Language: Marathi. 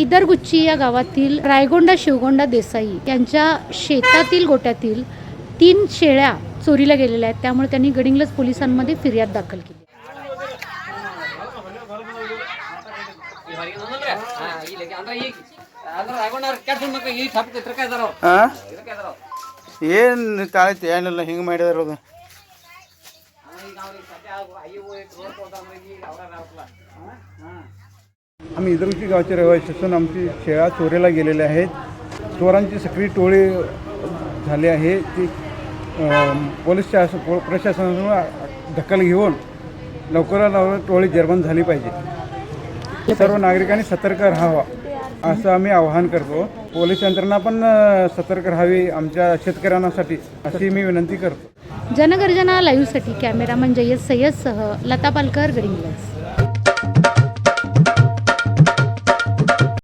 इदरगुच्ची या गावातील रायगोंडा शिवगोंडा देसाई यांच्या शेतातील गोट्यातील तीन शेळ्या चोरीला गेलेल्या आहेत त्यामुळे त्यांनी गडिंग्लज पोलिसांमध्ये फिर्याद दाखल केली ಹಾಂ ಏನು ತಾಳೈತಿ ಏನಿಲ್ಲ ಹಿಂಗೆ ಮಾಡಿದಾರ ಅದು आम्ही इदरुची गावचे रहिवासी असून आमची शेळा चोरीला गेलेल्या आहेत. चोरांची सगळी टोळी झाली आहे. ती पोलीस शासन पो प्रशासनानं दखल घेऊन लवकरात लवकर टोळी जर्मन झाली पाहिजे. सर्व नागरिकांनी सतर्क राहावा असं आम्ही आवाहन करतो. पोलीस यंत्रणा पण सतर्क राहावी आमच्या शेतकऱ्यांसाठी अशी मी विनंती करतो. जनगर्जना लाईव्हसाठी कॅमेरामन जय्यद सय्यदसह लता पालकर गडिंग्लज